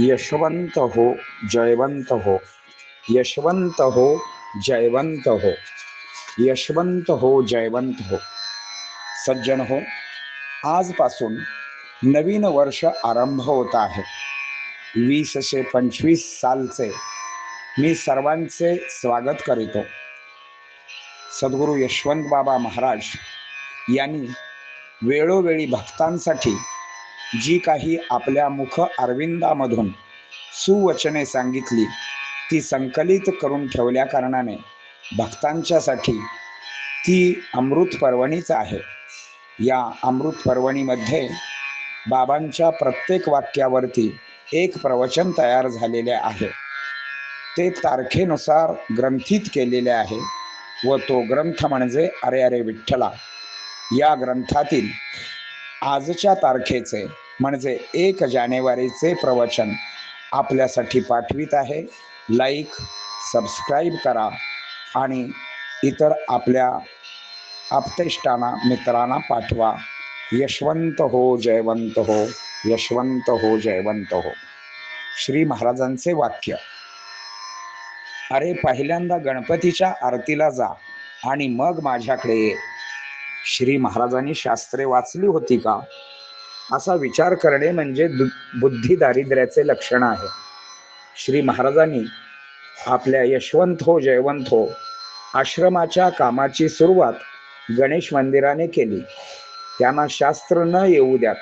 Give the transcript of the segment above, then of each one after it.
यशवंत हो जयवंत हो यशवंत हो जयवंत हो यशवंत हो जयवंत हो सज्जन हो आजपासून नवीन वर्ष आरंभ होत आहे. वीसशे पंचवीस सालचे मी सर्वांचे स्वागत करीतो. सद्गुरू यशवंत बाबा महाराज यांनी वेळोवेळी भक्तांसाठी जी काही आपल्या मुख अरविंदामधून सुवचने सांगितली ती संकलित करून ठेवल्या कारणाने भक्तांच्यासाठी ती अमृत पर्वणीच आहे. या अमृत पर्वणीमध्ये बाबांच्या प्रत्येक वाक्यावरती एक प्रवचन तयार झालेले आहे. ते तारखेनुसार ग्रंथित केलेले आहे व तो ग्रंथ म्हणजे अरे अरे विठ्ठला. या ग्रंथातील आजच्या तारखेचे म्हणजे एक जानेवारीचे प्रवचन आपल्यासाठी पाठवित आहे. लाईक सबस्क्राईब करा आणि इतर आपल्या आपतेष्टांना मित्रांना पाठवा. यशवंत हो जयवंत हो यशवंत हो जयवंत हो. श्री महाराजांचे वाक्य. अरे पहिल्यांदा गणपतीच्या आरतीला जा आणि मग माझ्याकडे ये. श्री महाराजांनी शास्त्रे वाचली होती का? असा विचार करणे म्हणजे दु बुद्धी दारिद्र्याचे लक्षण आहे. श्री महाराजांनी आपल्या यशवंत हो जयवंत हो आश्रमाच्या कामाची सुरुवात गणेश मंदिराने केली. त्यांना शास्त्र न येऊ द्यात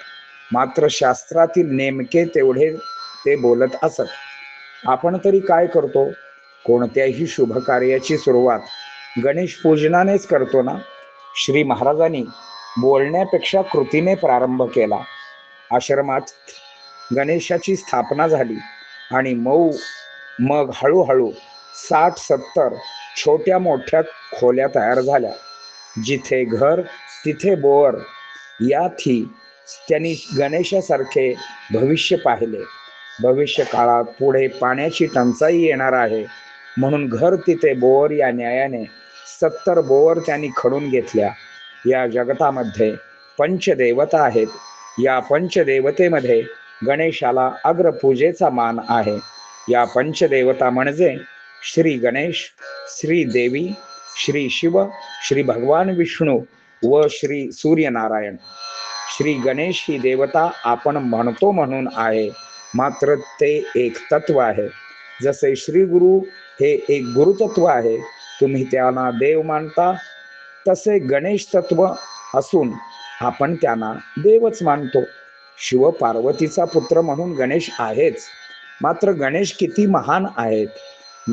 मात्र शास्त्रातील नेमके तेवढे ते बोलत असत. आपण तरी काय करतो? कोणत्याही शुभ कार्याची सुरुवात गणेश पूजनानेच करतो ना? श्री महाराजांनी बोलण्यापेक्षा कृतीने प्रारंभ केला. आश्रमात गणेशाची स्थापना झाली आणि मऊ मग हळूहळू साठ सत्तर छोट्या मोठ्या खोल्या तयार झाल्या. जिथे घर तिथे बोअर याथी त्यांनी गणेशासारखे भविष्य पाहिले. भविष्य काळात पुढे पाण्याची टंचाई येणार आहे. म्हणून घर तिथे बोअर या न्यायाने सत्तर बोअर त्यांनी खडून घेतल्या. या जगतामध्ये पंचदेवता आहेत. या पंचदेवतेमध्ये गणेशाला अग्रपूजेचा मान आहे. या पंचदेवता म्हणजे श्री गणेश श्री देवी श्री शिव श्री भगवान विष्णू व श्री सूर्यनारायण. श्री गणेश ही देवता आपण म्हणतो म्हणून आहे. मात्र ते एक तत्व आहे. जसे श्री गुरु हे एक गुरुतत्व आहे तुम्ही त्यांना देव मानता तसे गणेश तत्व असून आपण त्यांना देवच मानतो. शिव पार्वतीचा पुत्र म्हणून गणेश आहेच. मात्र गणेश किती महान आहेत?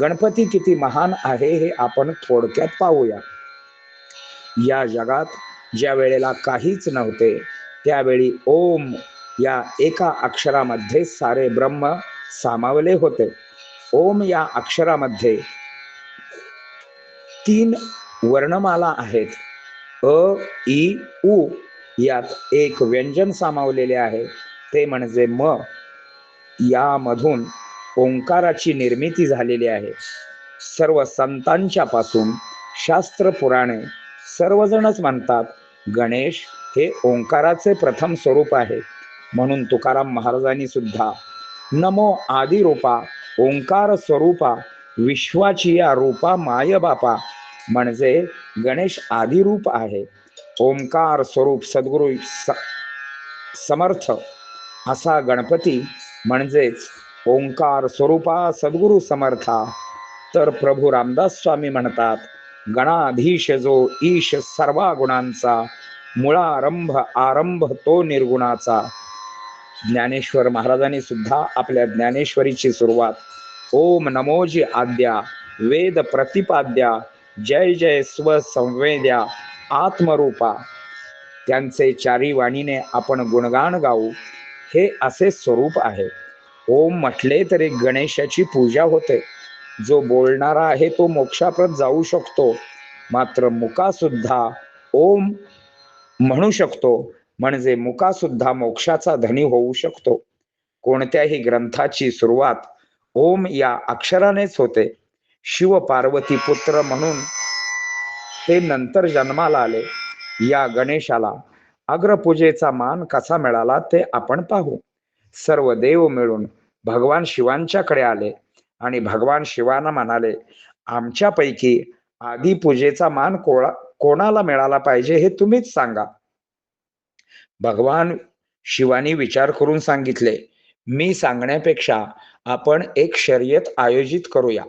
गणपती किती महान आहे हे आपण थोडक्यात पाहूया. या जगात ज्या वेळेला काहीच नव्हते त्यावेळी ओम या एका अक्षरामध्ये सारे ब्रह्म सामावले होते. ओम या अक्षरामध्ये तीन वर्णमाला आहेत. अ ई उ यात एक व्यंजन सामावलेले आहे. ते म्हणजे म. यामधून ओंकाराची निर्मिती झालेली आहे. सर्व संतांच्या पासून शास्त्र पुराणे सर्वजणच म्हणतात गणेश हे ओंकाराचे प्रथम स्वरूप आहे. म्हणून तुकाराम महाराजांनी सुद्धा नमो आदिरूपा ओंकार स्वरूपा विश्वाची या रूपा माय बापा म्हणजे गणेश आदिरूप आहे. ओंकार स्वरूप सद्गुरु स समर्थ असा गणपती म्हणजेच ओंकार स्वरूपा सद्गुरु समर्था. तर प्रभू रामदास स्वामी म्हणतात गणाधीश जो ईश सर्वा गुणांचा मुळारंभ आरंभ तो निर्गुणाचा. ज्ञानेश्वर महाराजांनी सुद्धा आपल्या ज्ञानेश्वरीची सुरुवात ओम नमोजी आद्या वेद प्रतिपाद्या जय जय स्वसंवेद्या आत्मरूपा. त्यांचे चारी वाणीने आपण गुणगान गाऊ. हे असे स्वरूप आहे. ओम म्हटले तरी गणेशाची पूजा होते. जो बोलणारा आहे तो मोक्षाप्रत जाऊ शकतो. मात्र मुका सुद्धा ओम म्हणू शकतो. म्हणजे मुका सुद्धा मोक्षाचा धनी होऊ शकतो. कोणत्याही ग्रंथाची सुरुवात ओम या अक्षरानेच होते. शिव पार्वती पुत्र म्हणून ते नंतर जन्माला आले. या गणेशाला अग्रपूजेचा मान कसा मिळाला ते आपण पाहू. सर्व देव मिळून भगवान शिवांच्याकडे आले आणि भगवान शिवांना म्हणाले आमच्यापैकी आदी पूजेचा मान कोळा कोणाला मिळाला पाहिजे हे तुम्हीच सांगा. भगवान शिवानी विचार करून सांगितले मी सांगण्यापेक्षा आपण एक शर्यत आयोजित करूया.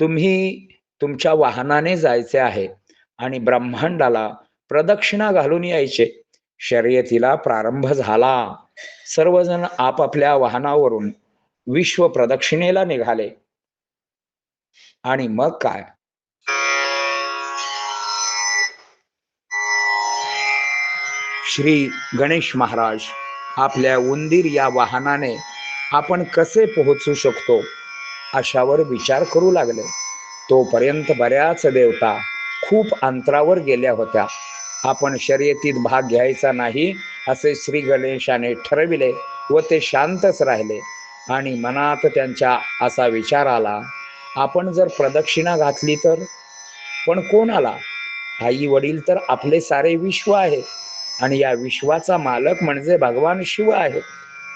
तुम्ही तुमच्या वाहनाने जायचे आहे आणि ब्रह्मांडाला प्रदक्षिणा घालून यायचे. शर्यतीला प्रारंभ झाला. सर्वजण आपापल्या वाहनावरून विश्व प्रदक्षिणेला निघाले. आणि मग काय? श्री गणेश महाराज आपल्या उंदीर या वाहनाने आपण कसे पोहोचू शकतो? अशावर विचार करू लागले. तोपर्यंत बऱ्याच देवता खूप अंतरावर गेल्या होत्या. आपण शर्यतीत भाग घ्यायचा नाही असे श्री गणेशाने ठरविले व ते शांतच राहिले. आणि मनात त्यांच्या असा विचार आला आपण जर प्रदक्षिणा घातली तर? पण कोण आला? आई वडील तर आपले सारे विश्व आहे आणि या विश्वाचा मालक म्हणजे भगवान शिव आहे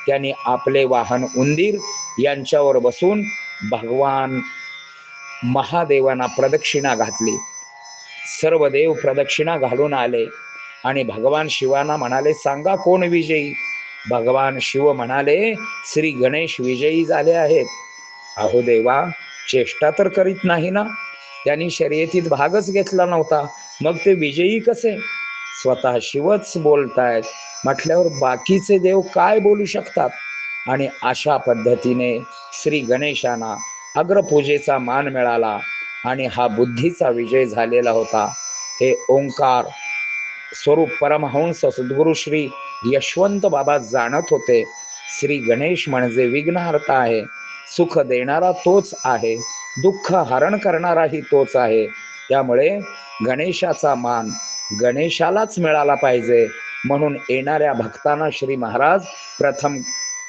त्यांनी आपले वाहन उंदीर यांच्यावर बसून भगवान महादेवांना प्रदक्षिणा घातली. सर्व देव प्रदक्षिणा घालून आले आणि भगवान शिवांना म्हणाले सांगा कोण विजयी? भगवान शिव म्हणाले श्री गणेश विजयी झाले आहेत. अहो देवा चेष्टा तर करीत नाही ना? त्यांनी शर्यतीत भागच घेतला नव्हता. मग ते विजयी कसे? स्वतः शिवच बोलतायत. म्हटल्यावर बाकीचे देव काय बोलू शकतात? आणि अशा पद्धतीने श्री गणेशांना अग्रपूजेचा मान मिळाला आणि हा बुद्धीचा विजय झालेला होता. हे ओंकार स्वरूप परमहंस सद्गुरु श्री यशवंत बाबा जाणत होते. श्री गणेश म्हणजे विघ्नहर्ता आहे. सुख देणारा तोच आहे. दुःख हरण करणाराही तोच आहे. त्यामुळे गणेशाचा मान गणेशालाच मिळाला पाहिजे. म्हणून येणाऱ्या भक्तांना श्री महाराज प्रथम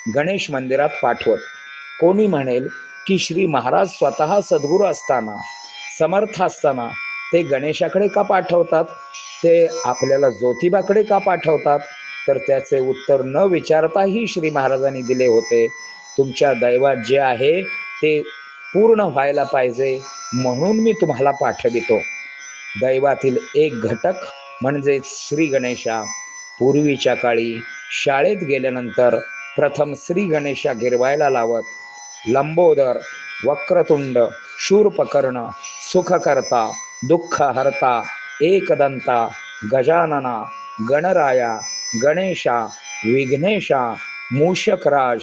गणेश मंदिरात पाठवत. कोणी म्हणेल की श्री महाराज स्वतः सद्गुरू असताना समर्थ असताना ते गणेशाकडे का पाठवतात? ते आपल्याला ज्योतिबाकडे का पाठवतात? तर त्याचे उत्तर न विचारताही श्री महाराजांनी दिले होते. तुमच्या दैवात जे आहे ते पूर्ण व्हायला पाहिजे म्हणून मी तुम्हाला पाठवितो. दैवातील एक घटक म्हणजे श्री गणेशा. पूर्वीच्या काळी शाळेत गेल्यानंतर प्रथम श्री गणेशा गिरवायला लावत. लंबोदर वक्रतुंड शूरपकर्ण सुखकर्ता दुःख हरता एकदंता गजानना गणराया गणेशा विघ्नेशा मूषकराज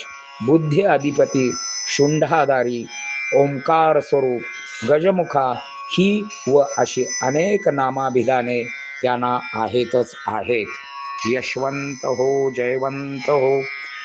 बुद्धी अधिपती शुंढाधारी ओंकार स्वरूप गजमुखा ही व अशी अनेक नामाभिधाने त्यांना आहेतच आहेत. यशवंत हो जयवंत हो.